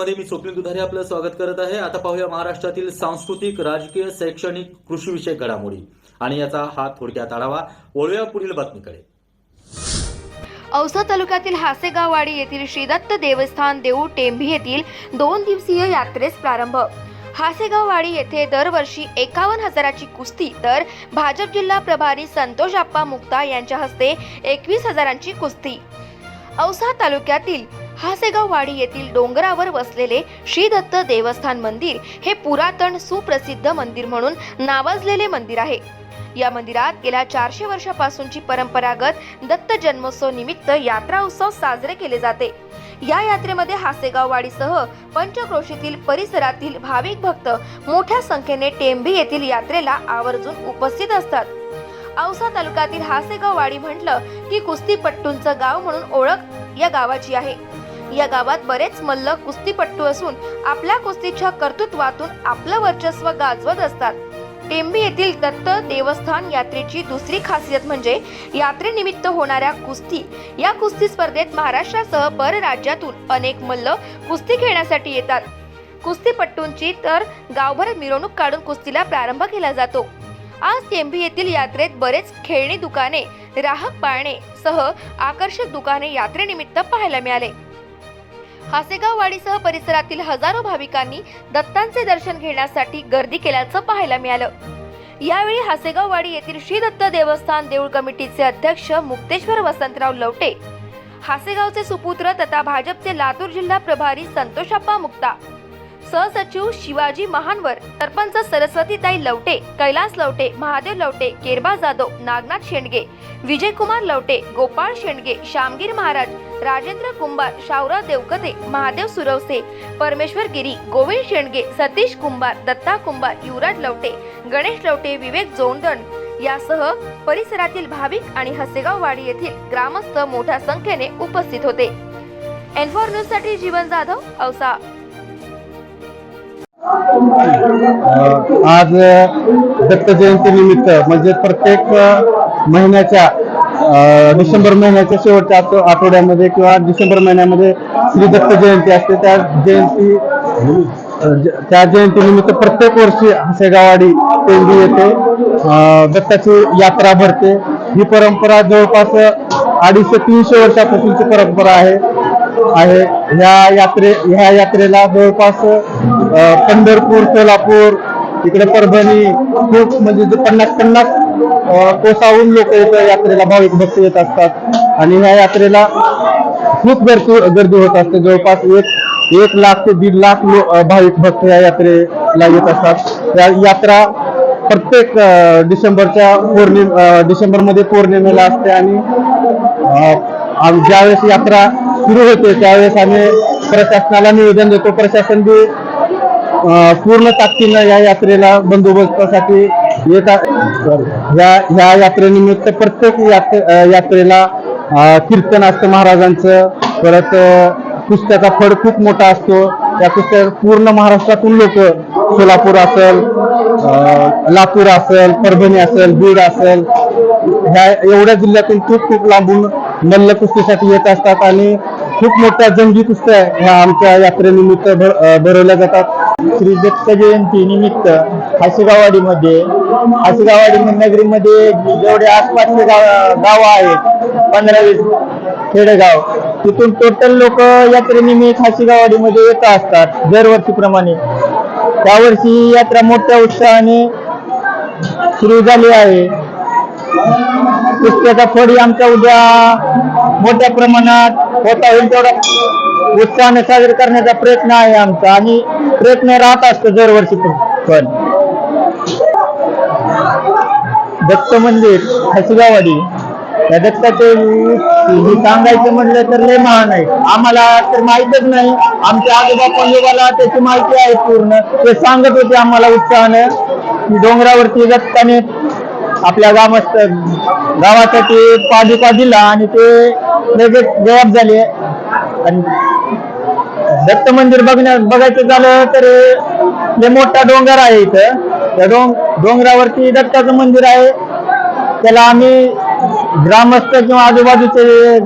मध्ये मी स्वप्नील दुधारे आपलं स्वागत करत आहे. आता पाहूया महाराष्ट्रातील सांस्कृतिक राजकीय शैक्षणिक कृषीविषयक घडामोडी. आणि याचा हा थोडक्यात आढावा वळूया पुढील बातमीकडे. औसा तालुक्यातील हासेगाववाडी येथील श्रीदत्त देवस्थान देऊळ टेंभी येथील दोन दिवसीय यात्रेस प्रारंभ. हासेगाववाडी येथे दरवर्षी एकावन्न हजाराची कुस्ती तर भाजप जिल्हा प्रभारी संतोष आप्पा मुक्ता यांच्या हस्ते एकवीस हजारांची कुस्ती. औसा तालुक्यातील हासेगाववाडी येथील डोंगरावर वसलेले श्री दत्त देवस्थान मंदिर हे पुरातन सुप्रसिद्ध मंदिर म्हणून नावाजलेले मंदिर आहे. या मंदिरात गेल्या चारशे वर्षापासूनची परंपरागत दत्त जन्मोत्सव निमित्त यात्रा उत्सव साजरे केले जाते. या यात्रेमध्ये हासेगाववाडीसह पंचक्रोशीतील परिसरातील भाविक भक्त मोठ्या संख्येने टेंभी येथील यात्रेला आवर्जून उपस्थित असतात. औसा तालुक्यातील हासेगाववाडी म्हटलं की कुस्तीपट्टूंचं गाव म्हणून ओळख या गावाची आहे. या गावात बरेच मल्ल कुस्तीपट्टू असून आपल्या कुस्तीच्या कर्तृत्वातून आपलं वर्चस्व गाजवत असतात. टेंबी येथील दत्त देवस्थान यात्रेची दुसरी खासियत म्हणजे यात्रेनिमित्त होणाऱ्या कुस्ती. या कुस्ती स्पर्धेत महाराष्ट्रासह परराज्यातून अनेक मल्ल कुस्ती खेळण्यासाठी येतात. कुस्तीपट्टूंची तर गावभर मिरवणूक काढून कुस्तीला प्रारंभ केला जातो. आज टेंबी येथील यात्रेत बरेच खेळणी दुकाने राहक पाळणे सह आकर्षक दुकाने यात्रेनिमित्त पाहायला मिळाले. हासेगाववाडीसह परिसरातील हजारो भाविकांनी दत्तांचे दर्शन घेण्यासाठी गर्दी केल्याचं पाहायला मिळालं. यावेळी हासेगाववाडी येथील श्री दत्त देवस्थान देऊळ कमिटीचे अध्यक्ष मुक्तेश्वर वसंतराव लवटे हासेगावचे सुपुत्र तथा भाजपचे लातूर जिल्हा प्रभारी संतोषाप्पा मुक्ता सहसचिव शिवाजी महानवर सरपंच सरस्वतीताई लवटे कैलास लवटे महादेव लवटे केरबा जाधव नागनाथ शेंडगे विजयकुमार लवटे गोपाळ शेंडगे श्यामगीर महाराज राजेंद्र कुंभार शावरा देवकते महादेव सुरवसे परमेश्वर गिरी गोविंद शेंडगे सतीश कुंभार दत्ता कुंभार युवराज लवटे गणेश लवटे विवेक जोंदण यासह परिसरातील भाविक आणि हसेगाववाडी येथील ग्रामस्थ मोठ्या संख्येने उपस्थित होते. एनफॉर न्यूजसाठी जीवन जाधव औसा. आज दत्त जयंती निमित्त म्हणजे प्रत्येक महिन्याच्या डिसेंबर महिन्याच्या शेवटच्या आठव- आठवड्यामध्ये किंवा डिसेंबर महिन्यामध्ये श्री दत्त जयंती असते. त्या जयंती त्या जयंतीनिमित्त प्रत्येक वर्षी हसेगावाडी पेंडी येथे दत्ताची यात्रा भरते. ही परंपरा जवळपास अडीचशे तीनशे वर्षापासूनची परंपरा आहे. आहे. ह्या यात्रे ह्या यात्रेला जवळपास पंढरपूर सोलापूर इकडे परभणी खूप म्हणजे पन्नास पन्नास कोसाहून लोक इथं यात्रेला भाविक भक्त येत असतात. आणि ह्या यात्रेला खूप गर्दी गर्दी होत असते. जवळपास एक एक लाख ते दीड लाख लोक भाविक भक्त या यात्रेला येत असतात. या यात्रा प्रत्येक डिसेंबरच्या पौर्णिम डिसेंबरमध्ये पौर्णिमेला असते आणि ज्यावेळेस यात्रा सुरू होते त्यावेळेस आम्ही प्रशासनाला निवेदन देतो. प्रशासन बी पूर्ण ताकदीनं या यात्रेला बंदोबस्तासाठी येत या ह्या यात्रेनिमित्त प्रत्येक यात्रे यात्रेला कीर्तन असतं महाराजांचं. परत कुस्त्याचा फड खूप मोठा असतो. त्या कुस्त्या पूर्ण महाराष्ट्रातून लोक सोलापूर असेल लातूर असेल परभणी असेल बीड असेल ह्या एवढ्या जिल्ह्यातून खूप खूप लांबून मल्ल कुस्तीसाठी येत असतात. आणि खूप मोठ्या जंगी कुस्त्या ह्या आमच्या यात्रेनिमित्त भर- भरवल्या जातात. श्री दत्त जयंती निमित्त हासेगाववाडीमध्ये हासेगाववाडी नगरीमध्ये जेवढे आसपासचे गाव गावं आहेत पंधरा वीस खेडेगाव तिथून टोटल लोक यात्रेनिमित्त हासेगाववाडीमध्ये येत असतात दरवर्षीप्रमाणे त्यावर्षी यात्रा मोठ्या उत्साहाने सुरू झाली आहे. कुस्त्याचा फळी आमच्या उद्या मोठ्या प्रमाणात होता होईल तेवढा उत्साहाने साजरे करण्याचा प्रयत्न आहे आमचा आणि प्रयत्न राहत असतो दरवर्षी पण. दत्त मंदिर हसगावाडी या दत्ताचे हे सांगायचं म्हटलं तर लय महान आहे. आम्हाला तर माहितच नाही. आमच्या आजोबा पंजोबाला त्याची माहिती आहे पूर्ण. ते सांगत होते आम्हाला उत्साहानं. की डोंगरावरती दत्ताने आपल्या गामस्थ गावासाठी पादुका दिला आणि ते लगेच गायब झाले. आणि दत्त मंदिर बघण्या बघायचं झालं तर जे मोठा डोंगर आहे इथं. त्या डोंग डोंगरावरती दत्ताचं मंदिर आहे. त्याला आम्ही ग्रामस्थ किंवा आजूबाजूचे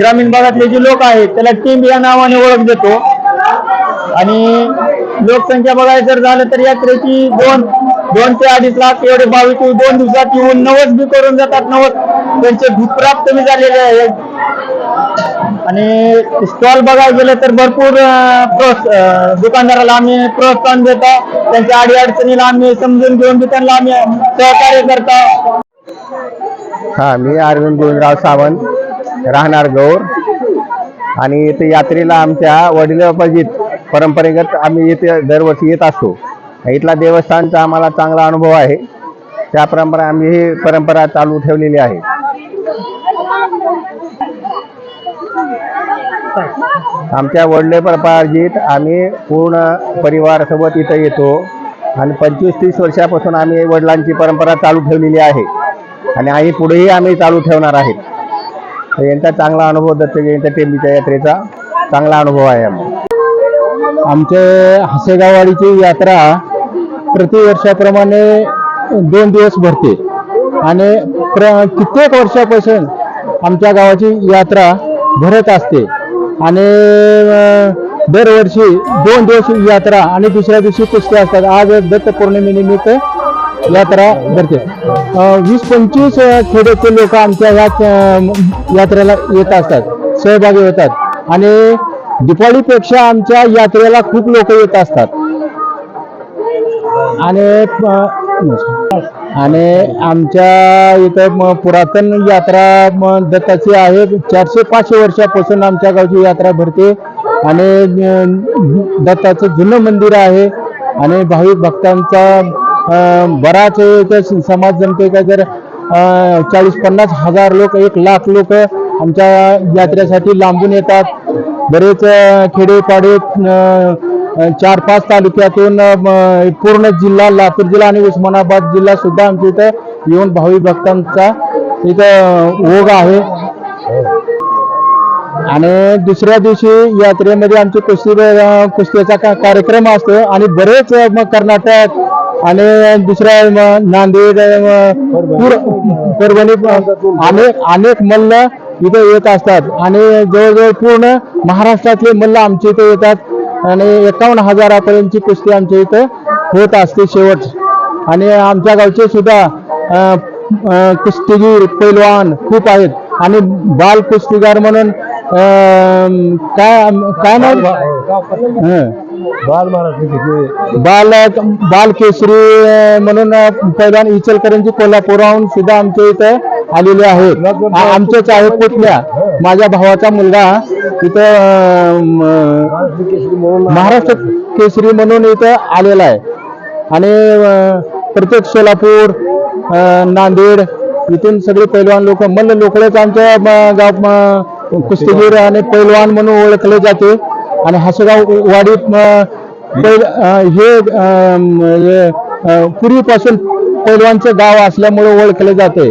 ग्रामीण भागातले जे लोक आहेत त्याला टिंब या नावाने ओळख देतो. आणि लोकसंख्या बघायचं जर झालं तर यात्रेची दोन दोन ते अडीच लाख एवढे भाविक दोन दिवसात येऊन नवस बी करून जातात. नवस त्यांचे भूतप्राप्त बी झालेले आहेत. आणि स्टॉल बघायला गेलं तर भरपूर दुकानदाराला आम्ही प्रोत्साहन देतो. त्यांच्या आडी अडचणीला आम्ही समजून घेऊन बी त्यांना आम्ही सहकार्य करतो. हा मी अरविंद गोविंदराव सावंत राहणार गौर. आणि इथे यात्रेला आमच्या वडिलोपार्जित परंपरेगत आम्ही इथे दरवर्षी येत असतो. इथला देवस्थानचा आम्हाला चांगला अनुभव आहे. त्याप्रमाणे आम्ही ही परंपरा चालू ठेवलेली आहे. आमच्या वडले प्रपाजीत आम्ही पूर्ण परिवारासोबत इथं येतो. आणि पंचवीस तीस वर्षापासून आम्ही वडिलांची परंपरा चालू ठेवलेली आहे. आणि आई पुढेही आम्ही चालू ठेवणार आहेत तर यांचा चांगला अनुभव दत्त जयंती टेंबीच्या यात्रेचा चांगला अनुभव आहे आम्हाला. आमचे हसेगाववाडीची यात्रा प्रतिवर्षाप्रमाणे दोन दिवस भरते. आणि प्र कित्येक वर्षापासून आमच्या गावाची यात्रा भरत असते. आणि दरवर्षी दोन दिवस यात्रा आणि दुसऱ्या दिवशी कुस्ती असतात. आज दत्त पौर्णिमेनिमित्त यात्रा भरते. वीस पंचवीस खेड्याचे लोक आमच्या ह्या यात्रेला येत असतात. सहभागी होतात. आणि दिपावलीपेक्षा आमच्या यात्रेला खूप लोक येत असतात. आणि आणि आमच्या इथं म- पुरातन यात्रा म दत्ताची आहे. चारशे पाचशे वर्षापासून आमच्या गावची यात्रा भरते. आणि दत्ताचं जुनं मंदिर आहे. आणि भाविक भक्तांचा बराच इथं समाज जमते का जर चाळीस पन्नास हजार लोक एक लाख लोक आमच्या यात्रेसाठी लांबून येतात. बरेच खेडेपाडे चार पाच तालुक्यातून पूर्ण जिल्हा लातूर जिल्हा आणि उस्मानाबाद जिल्हा सुद्धा आमच्या इथं येऊन भावी भक्तांचा इथं ओघ आहे. आणि दुसऱ्या दिवशी यात्रेमध्ये आमची कुस्ती कुस्तीचा का- कार्यक्रम असतो आणि बरेच कर्नाटक आणि दुसऱ्या नांदेड पूर- परभणी अनेक अनेक मल्ल इथे येत असतात. आणि जवळजवळ पूर्ण महाराष्ट्रातले मल्ल आमच्या इथे येतात. आणि एकावन्न हजारापर्यंतची कुस्ती आमच्या इथं होत असते शेवट. आणि आमच्या गावचे सुद्धा कुस्तीगीर पैलवान खूप आहेत. आणि बाल कुस्तीगार म्हणून काय काय नाव? हं. बाल बाल केसरी म्हणून पैलवान इचलकरंजी कोल्हापुराहून सुद्धा आमच्या इथं आलेले आहेत. आ- आमचेच आहेत पुतण्या माझ्या भावाचा मुलगा इथं महाराष्ट्र केसरी म्हणून इथं आलेला आहे. आणि प्रत्येक सोलापूर नांदेड इथून सगळे पैलवान लोक मल्ल लोकलेच आमच्या गाव कुस्तीगीर आणि पैलवान म्हणून ओळखले जाते. आणि हसगाव वाडीत हे पूर्वीपासून पैलवानचं गाव असल्यामुळे ओळखले जाते.